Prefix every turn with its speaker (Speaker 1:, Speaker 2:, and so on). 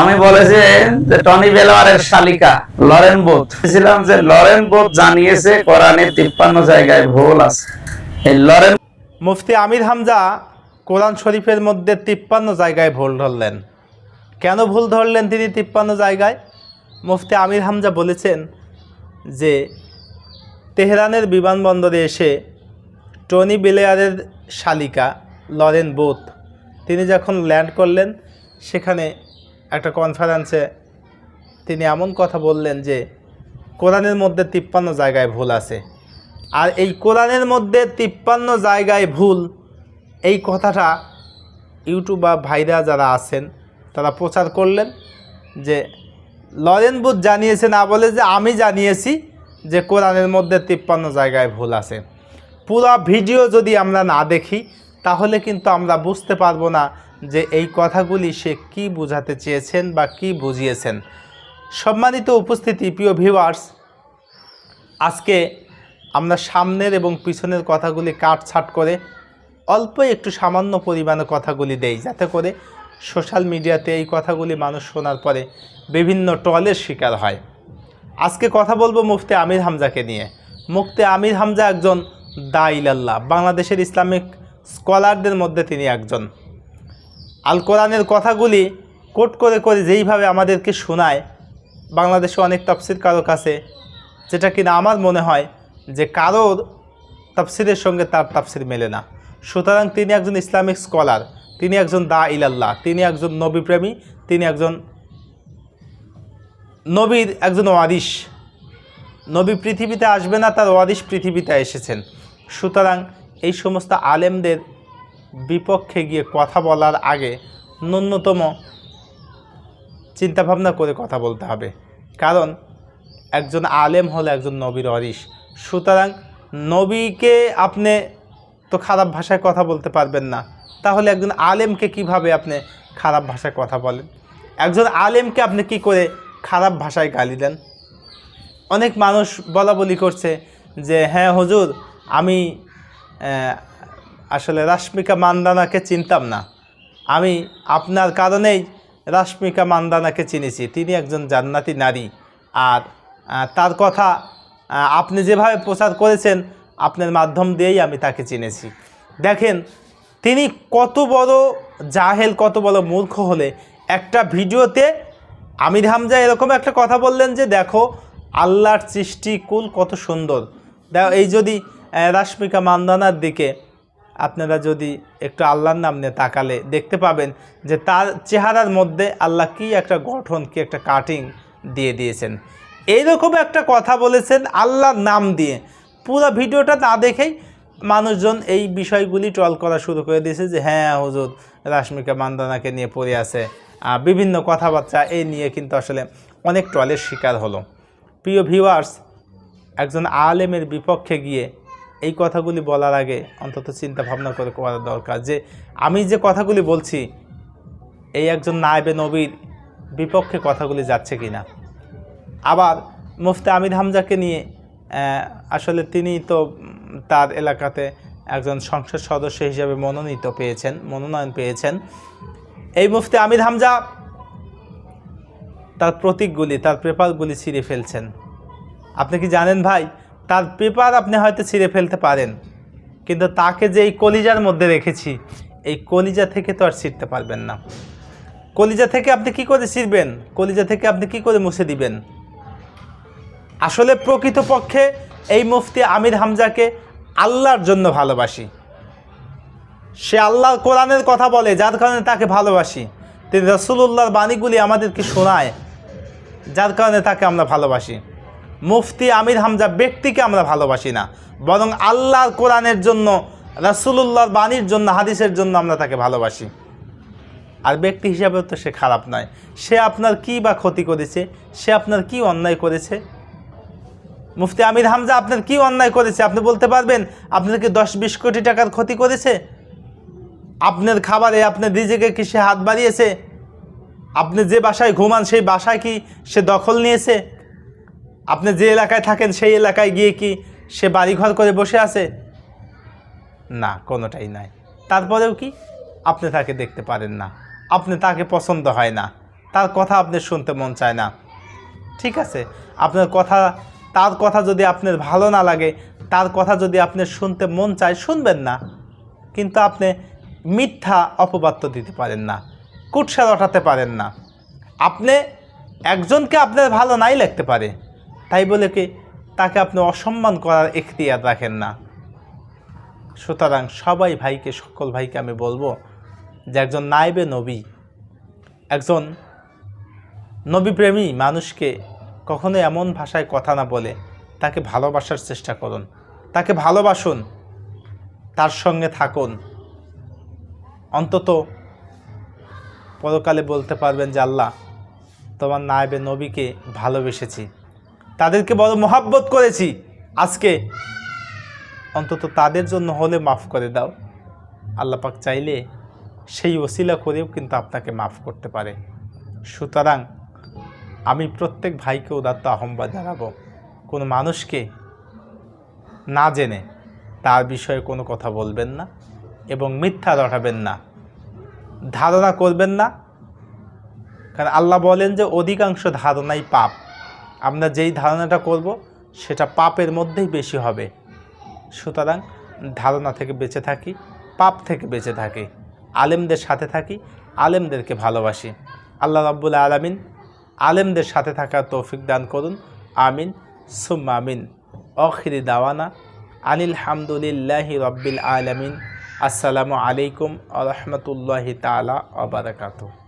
Speaker 1: আমি বলেছি যে টনি বেলোয়ারের শালিকা, লরেন বোথ বলেছিলাম যে লরেন বোথ জানিয়েছে কোরআনে তিপ্পান্ন জায়গায় ভুল আছে। এই লরেন
Speaker 2: মুফতি আমির হামজা কোরআন শরীফের মধ্যে তিপ্পান্ন জায়গায় ভুল ধরলেন। কেন ভুল ধরলেন তিনি তিপ্পান্ন জায়গায়? মুফতি আমির হামজা বলেছেন যে তেহরানের বিমানবন্দরে এসে টনি বেলেয়ারের শালিকা, লরেন বোথ তিনি যখন ল্যান্ড করলেন, সেখানে একটা কনফারেন্সে তিনি এমন কথা বললেন যে, কোরআনের মধ্যে তিপ্পান্ন জায়গায় ভুল আছে। আর এই কোরআনের মধ্যে তিপ্পান্ন জায়গায় ভুল, এই কথাটা ইউটিউব বা ভাইরা যারা আছেন, তারা প্রচার করলেন যে, লরেন বুথ জানিয়েছে, না বলে যে আমি জানিয়েছি যে কোরআনের মধ্যে তিপ্পান্ন জায়গায় ভুল আছে। পুরো ভিডিও যদি আমরা না দেখি, তাহলে কিন্তু আমরা বুঝতে পারব না যে এই কথাগুলি সে কি বোঝাতে চেয়েছেন বা কি বুঝিয়েছেন। সম্মানিত উপস্থিতি, প্রিয় ভিউয়ার্স আজকে আমরা সামনের এবং পিছনের কথাগুলি কাটছাট করে অল্প একটু সামান্য পরিমাণে কথাগুলি দেই, যাতে করে সোশ্যাল মিডিয়াতে এই কথাগুলি মানুষ শোনার পরে বিভিন্ন টলের শিকার হয়। আজকে কথা বলব মুফতি আমির হামজাকে নিয়ে। মুফতি আমির হামজা একজন দাইলাল্লাহ বাংলাদেশের ইসলামিক স্কলারদের মধ্যে তিনি একজন। আল কোরআনের কথাগুলি কোট করে করে যেইভাবে আমাদেরকে শোনায়, বাংলাদেশে অনেক তফসির কারও কাছে যেটা কিনা আমার মনে হয় যে কারোর তাফসিরের সঙ্গে তার তাফসির মেলে না। সুতরাং তিনি একজন ইসলামিক স্কলার, তিনি একজন দা ইলাল্লাহ, তিনি একজন নবীপ্রেমী, তিনি একজন নবীর একজন ওয়ারিস নবী পৃথিবীতে আসবে না, তার ওয়ারিস পৃথিবীতে এসেছেন। সুতরাং এই সমস্ত আলেমদের বিপক্ষে গিয়ে কথা বলার আগে ন্যূনতম চিন্তাভাবনা করে কথা বলতে হবে। কারণ একজন আলেম হলো একজন নবীর অরিস। সুতরাং নবীকে আপনি তো খারাপ ভাষায় কথা বলতে পারবেন না। তাহলে একজন আলেমকে কীভাবে আপনি খারাপ ভাষায় কথা বলেন? একজন আলেমকে আপনি কি করে খারাপ ভাষায় গালি দেন? অনেক মানুষ বলা বলি করছে যে হ্যাঁ হুজুর, আমি আসলে রাশ্মিকা মান্দানাকে চিনতাম না। আমি আপনার কারণেই রাশ্মিকা মান্দানাকে চিনেছি। তিনি একজন জান্নাতি নারী। আর তার কথা আপনি যেভাবে প্রচার করেছেন, আপনার মাধ্যম দিয়েই আমি তাকে চিনেছি। দেখেন, তিনি কত বড় জাহেল, কত বড় মূর্খ হলে একটা ভিডিওতে আমির হামজা এরকম একটা কথা বললেন যে, দেখো, আল্লাহর সৃষ্টি কুল কত সুন্দর। দেখো এই যদি রাশ্মিকা মান্দানার দিকে আপনারা যদি একটু আল্লাহর নাম নিয়ে তাকালে দেখতে পাবেন যে তার চেহারার মধ্যে আল্লাহ কি একটা গঠন, কি একটা কাটিং দিয়ে দিয়েছেন। এইরকম একটা কথা বলেছেন আল্লাহর নাম দিয়ে। পুরো ভিডিওটা না দেখেই মানুষজন এই বিষয়গুলি ট্রল করা শুরু করে দিয়েছে যে হ্যাঁ হুজুর, রাশ্মিকা মান্দানাকে নিয়ে পড়ে আছে। বিভিন্ন কথাবার্তা এই নিয়ে কিন্তু আসলে অনেক ট্রলের শিকার হলো। প্রিয় ভিউয়ার্স একজন আলেমের বিপক্ষে গিয়ে এই কথাগুলি বলার আগে অন্তত চিন্তা ভাবনা করে করা দরকার যে আমি যে কথাগুলি বলছি, এই একজন নায়েবে নবীর বিপক্ষে কথাগুলি যাচ্ছে কিনা। আবার মুফতি আমির হামজাকে নিয়ে আসলে তিনি তো তার এলাকাতে একজন সংসদ সদস্য হিসেবে মনোনীত পেয়েছেন, মনোনয়ন পেয়েছেন। এই মুফতি আমির হামজা তার প্রতীকগুলি, তার পেপারগুলি ছিঁড়ে ফেলছেন। আপনি কি জানেন ভাই তার পেপার আপনি হয়তো ছিঁড়ে ফেলতে পারেন। কিন্তু তাকে যে এই কলিজার মধ্যে রেখেছি, এই কলিজা থেকে তো আর ছিঁড়তে পারবেন না। কলিজা থেকে আপনি কি করে ছিঁড়বেন? কলিজা থেকে আপনি কি করে মুছে দিবেন? আসলে প্রকৃতপক্ষে এই মুফতি আমির হামজাকে আল্লাহর জন্য ভালোবাসি। সে আল্লাহ কোরআনের কথা বলে, যার কারণে তাকে ভালোবাসি। তিনি রসুল্লাহর বাণীগুলি আমাদেরকে শোনায়, যার কারণে তাকে আমরা ভালোবাসি। মুফতি আমির হামজা ব্যক্তিকে আমরা ভালোবাসি না। বরং আল্লাহর কোরআনের জন্য, রাসুলুল্লাহর বাণীর জন্য, হাদিসের জন্য আমরা তাকে ভালোবাসি। আর ব্যক্তি হিসাবে তো সে খারাপ নয়। সে আপনার কি বা ক্ষতি করেছে? সে আপনার কি অন্যায় করেছে? মুফতি আমির হামজা আপনার কি অন্যায় করেছে? আপনি বলতে পারবেন, আপনার কি দশ বিশ কোটি টাকার ক্ষতি করেছে? আপনার খাবারে আপনার রিজেকে কি সে হাত বাড়িয়েছে? আপনি যে বাসায় ঘুমান, সেই বাসায় কি সে দখল নিয়েছে? আপনি যে এলাকায় থাকেন, সেই এলাকায় গিয়ে কি সে বাড়িঘর করে বসে আছে? না, কোনোটাই নাই। তারপরেও কি? আপনি তাকে দেখতে পারেন না। আপনি তাকে পছন্দ হয় না। তার কথা আপনি শুনতে মন চায় না। ঠিক আছে, আপনার কথা, তার কথা যদি আপনার ভালো না লাগে, তার কথা যদি আপনি শুনতে মন চায়, শুনবেন না। কিন্তু আপনি মিথ্যা অপবাদ্য দিতে পারেন না, কুৎসা রটাতে পারেন না। আপনি একজনকে আপনার ভালো নাই লাগতে পারে। তাই বলে কি, তাকে আপনি অসম্মান করার এখতিয়ার রাখেন না। সুতরাং সবাই ভাইকে, সকল ভাইকে আমি বলব যে একজন নাইবে নবী, একজন নবীপ্রেমী মানুষকে কখনো এমন ভাষায় কথা না বলে তাকে ভালোবাসার চেষ্টা করুন, তাকে ভালোবাসুন, তার সঙ্গে থাকুন। অন্তত পরকালে বলতে পারবেন যে, আল্লাহ, তোমার নায়েবে নবীকে ভালোবেসেছি। তাদেরকে বড় মহাব্বত করেছি। আজকে অন্তত তাদের জন্য হলে মাফ করে দাও। আল্লাহ পাক চাইলে সেই ওসিলা করেও কিন্তু আপনাকে মাফ করতে পারে। সুতরাং আমি প্রত্যেক ভাইকে উদাত্ত আহ্বান জানাব, কোনো মানুষকে না জেনে তার বিষয়ে কোনো কথা বলবেন না এবং মিথ্যা রটাবেন না। ধারণা করবেন না। কারণ আল্লাহ বলেন যে অধিকাংশ ধারণাই পাপ। আমরা যেই ধারণাটা করব, সেটা পাপের মধ্যেই বেশি হবে। সুতরাং ধারণা থেকে বেঁচে থাকি, পাপ থেকে বেঁচে থাকি, আলেমদের সাথে থাকি, আলেমদেরকে ভালোবাসি। আল্লাহ রাব্বুল আলমিন আলেমদের সাথে থাকার তৌফিক দান করুন। আমিন। সুম্মা আমিন। অখিরি দাওয়ানা। আনিল হামদুলিল্লাহি রব্বিল আলমিন। আসসালামু আলাইকুম আ রহমতুল্লাহি তালা আবরাকাতুহ